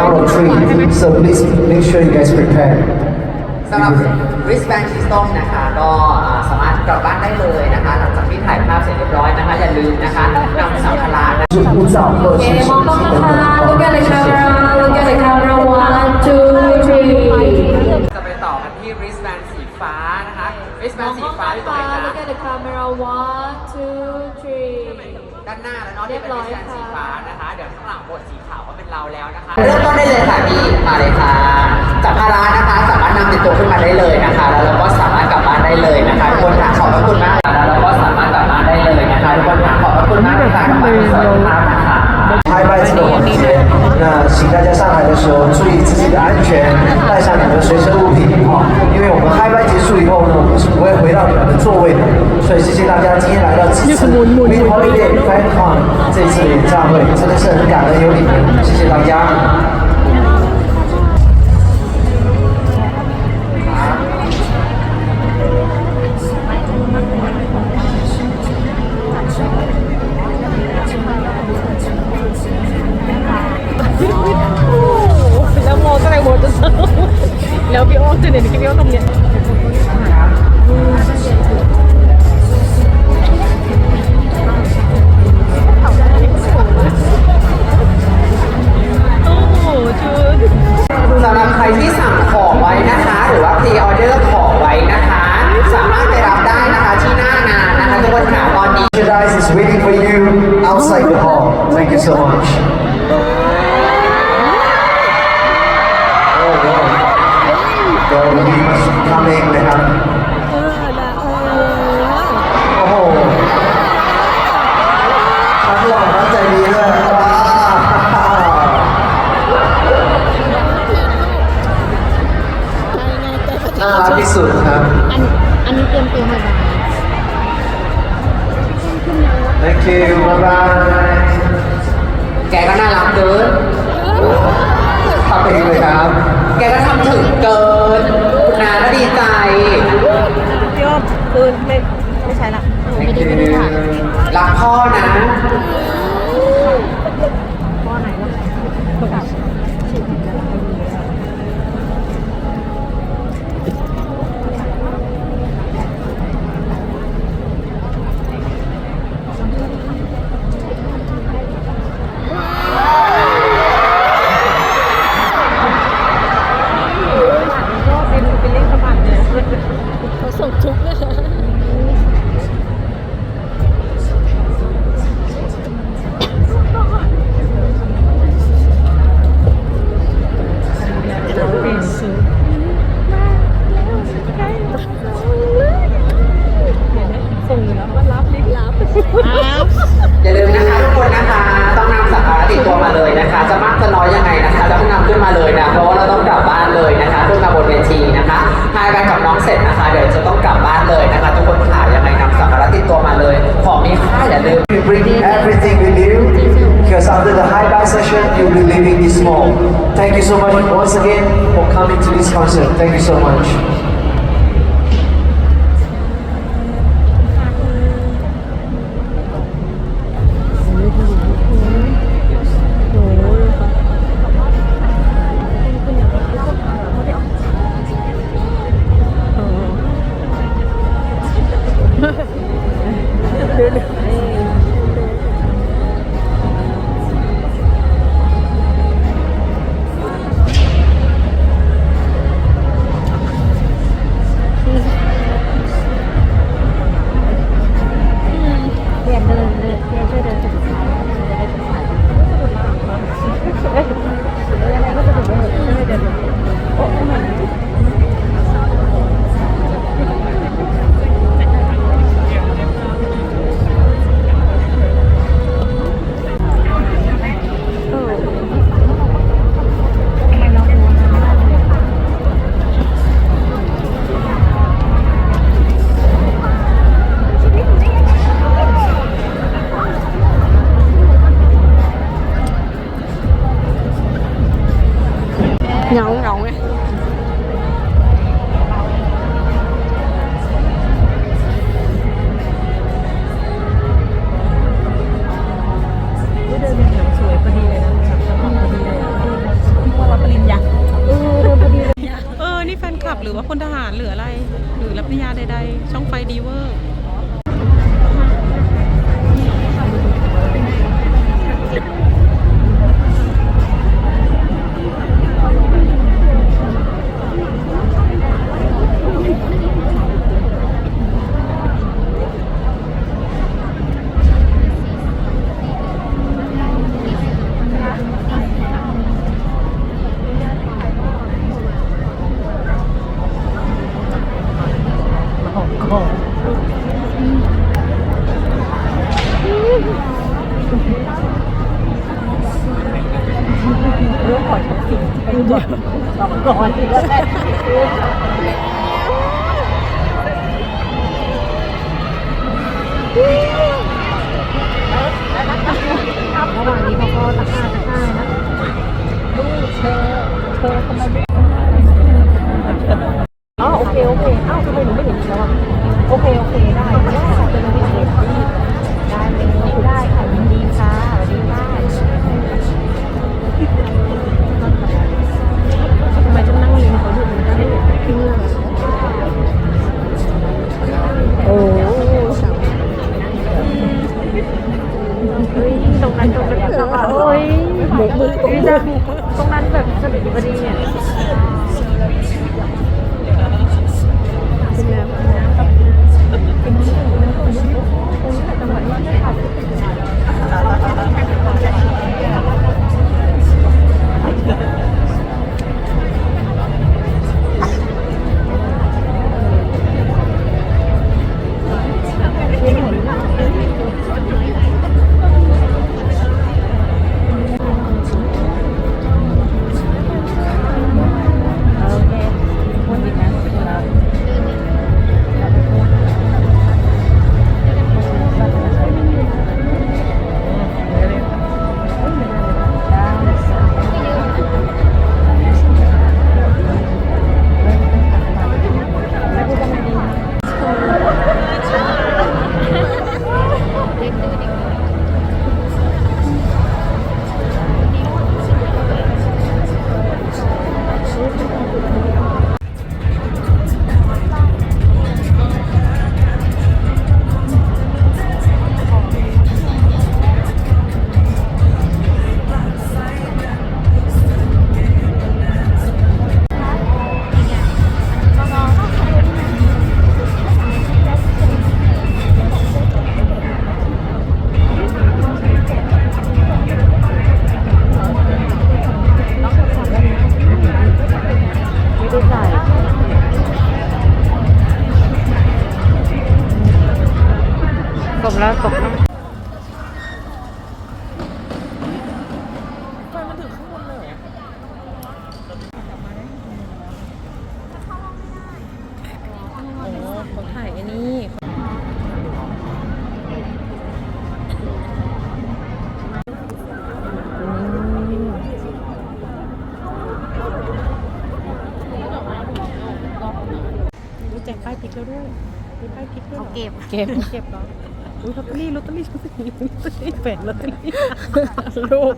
count of three. So please make sure you guys prepare. สำหรับ wristband ที่ส้มนะคะก็อ่าสามารถกลับบ้านได้เลยนะคะ หลังจากที่ถ่ายภาพเสร็จเรียบร้อยนะคะ อย่าลืมนะคะนำสัมภาระนะคะ Who's out first? Okay, mong con ha. Look at the camera. Look at the camera. One, two, three. จะไปต่อกันที่ wristband สีฟ้านะคะ wristband สี Mong ฟ้า con อยู่ตรงไหน ha. คะ Look at the camera. One, two, three. ด้านหน้าแล้วเนาะที่เป็น wristband สี เป็นเราแล้วนะคะ เริ่มต้นได้เลยค่ะพี่ มาเลยค่ะสัมภาระนะคะ สามารถนำติดตัวขึ้นมาได้เลยนะคะ แล้วเราก็สามารถกลับบ้านได้เลยนะคะทุกคนค่ะขอบพระคุณมากค่ะแล้วเราก็สามารถกลับบ้านได้เลยนะคะทุกคนค่ะขอบพระคุณมากค่ะกลับบ้านสวยภาพนะคะ 拍拍这个环节，那请大家上台的时候注意自己的安全，带上你们的随身物品哈、因为我们嗨拍结束以后呢，我们是不会回到你们的座位的，所以谢谢大家今天来到此次 We Holiday Fan Con 这次 大会，真的是很感恩有你们，谢谢大家。Loop je ochtend in, ik heb. ที่สั่งของไว้นะคะ หรือว่าพรีออเดอร์ของไว้นะคะ สามารถไปรับได้นะคะที่หน้างานนะคะทุกคนค่ะตอนนี้ Merchandise is waiting for you outside the hall. Thank you so much. น่ารักที่สุดครับ อันอันนี้เตรียมตัวมาแล้ว Thank you bye bye แกก็น่ารักเกินทำเองเลยครับ แกก็ทำถึงเกินคุณนาก็ดีใจพี่โอ๊ตคือไม่ไม่ใช่ละ Thank you รักพ่อนะ อย่าลืม You bring everything with you because after the high dive session, you'll be leaving this mall. Thank you so much once again for coming to this concert. Thank you so much. หรือว่าพลทหารหรืออะไร หรือรับปริญญาใด ๆ ช่องไฟดีเวอร์ ได้จ่ายกบแล้วกบแป้ายพริกแล้วด้วยมีป้ายพริกด้วยเก็บเก็บ เก็บเหรออุ้ยลอตเตอรี่ลอตเตอรี่ลอตเตอรี่ลอตเตอรี่แฝงลอตเตอรี่ลูก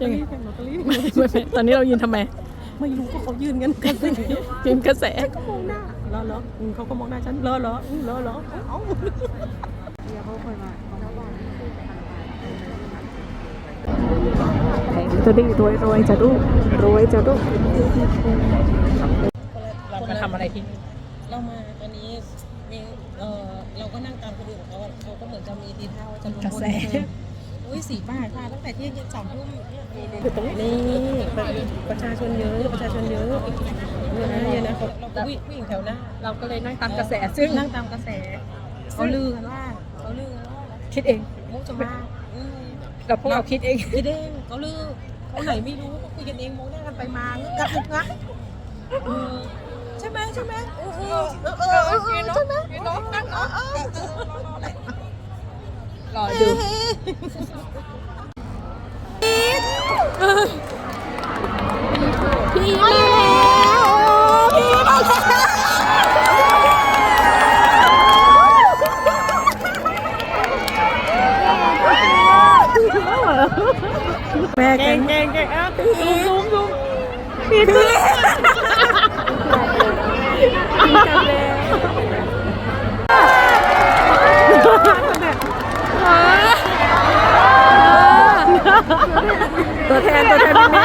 ยังไงไม่ไม่ไม่ตอนนี้เรายืนทำไมไม่รู้ก็เขายืนกันกระแสยืนกระแสก็มองหน้ารอเหรออืมเขาก็มองหน้าฉันรอเหรออืมรอเหรอเอ้าจะดีรวยรวยจะดูรวยจะดูเรามาทำอะไรที่นี่ เรามาตอนนี้มีเออเราก็นั่งตามคนอื่นเขาเขาก็เหมือนจะมีทีท่าว่าจะลงบนอุ้ยสีป้ายค่ะตั้งแต่ที่สองทุ่มนี่ประชาชนเยอะประชาชนเยอะเยอะนะเยอะนะเราก็วิ่งแถวหน้าเราก็เลยนั่งตามกระแสซึ่งนั่งตามกระแสเขาลือกันว่าเขาลือกันว่าคิดเองมุกจะมาเราพวกเราคิดเองคิดเองเขาลือเขาไหนไม่รู้เขาคุยกันเองมองหน้ากันไปมางึกงักงึกงักเออ ใช่ไหมใช่ไหมเออเออเออเออเออใช่ไหมน้องนั่งเนาะรอดูพี่มาแล้วพี่มาแล้วแม่เก่งเก่งเก่งอะซูมซูมซูมพี่ ตัวแทนตัวแทนแม่